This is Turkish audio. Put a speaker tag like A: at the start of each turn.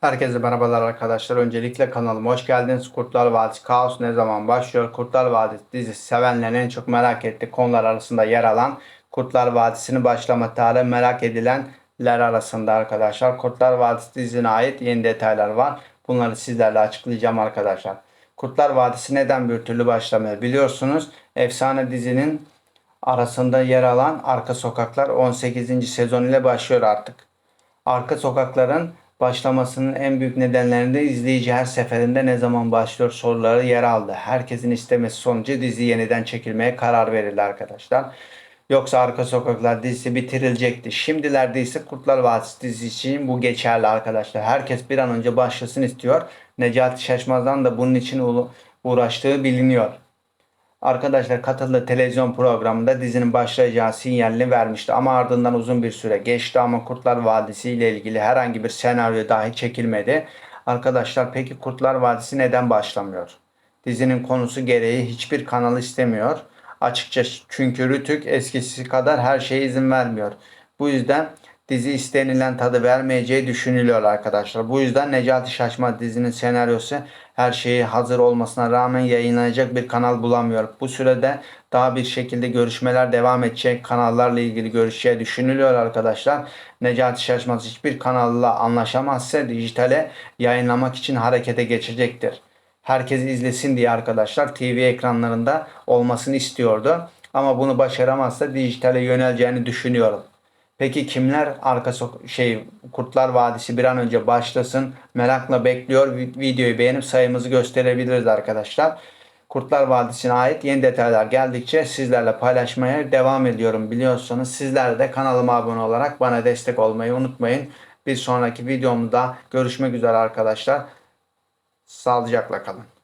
A: Herkese merhabalar arkadaşlar. Öncelikle kanalıma hoş geldiniz. Kurtlar Vadisi Kaos ne zaman başlıyor? Kurtlar Vadisi dizisi sevenlerin en çok merak ettiği konular arasında yer alan Kurtlar Vadisi'nin başlama tarihi merak edilenler arasında arkadaşlar. Kurtlar Vadisi dizisine ait yeni detaylar var. Bunları sizlerle açıklayacağım arkadaşlar. Kurtlar Vadisi neden bir türlü başlamıyor? Biliyorsunuz efsane dizinin arasında yer alan Arka Sokaklar 18. sezon ile başlıyor artık. Arka sokakların başlamasının en büyük nedenlerinde izleyici her seferinde ne zaman başlıyor soruları yer aldı. Herkesin istemesi sonucu dizi yeniden çekilmeye karar verildi arkadaşlar. Yoksa Arka Sokaklar dizisi bitirilecekti. Şimdilerde ise Kurtlar Vadisi dizisi için bu geçerli arkadaşlar. Herkes bir an önce başlasın istiyor. Necati Şaşmaz'dan da bunun için uğra- uğraştığı biliniyor. Arkadaşlar katıldığı televizyon programında dizinin başlayacağı sinyalini vermişti ama ardından uzun bir süre geçti ama Kurtlar Vadisi ile ilgili herhangi bir senaryo dahi çekilmedi. Arkadaşlar peki Kurtlar Vadisi neden başlamıyor? Dizinin konusu gereği hiçbir kanal istemiyor. Açıkça çünkü Rütük eskisi kadar her şeye izin vermiyor. Bu yüzden dizi istenilen tadı vermeyeceği düşünülüyor arkadaşlar. Bu yüzden Necati Şaşmaz dizinin senaryosu her şeyi hazır olmasına rağmen yayınlanacak bir kanal bulamıyor. Bu sürede daha bir şekilde görüşmeler devam edecek kanallarla ilgili görüşeceği düşünülüyor arkadaşlar. Necati Şaşmaz hiçbir kanalla anlaşamazsa dijitale yayınlamak için harekete geçecektir. Herkes izlesin diye arkadaşlar TV ekranlarında olmasını istiyordu. Ama bunu başaramazsa dijitale yöneleceğini düşünüyorum. Peki kimler arka sok şey Kurtlar Vadisi bir an önce başlasın merakla bekliyor. Vi- Videoyu beğenip sayımızı gösterebiliriz arkadaşlar. Kurtlar Vadisi'ne ait yeni detaylar geldikçe sizlerle paylaşmaya devam ediyorum. Biliyorsunuz sizler de kanalıma abone olarak bana destek olmayı unutmayın. Bir sonraki videomda görüşmek üzere arkadaşlar. Sağlıcakla kalın.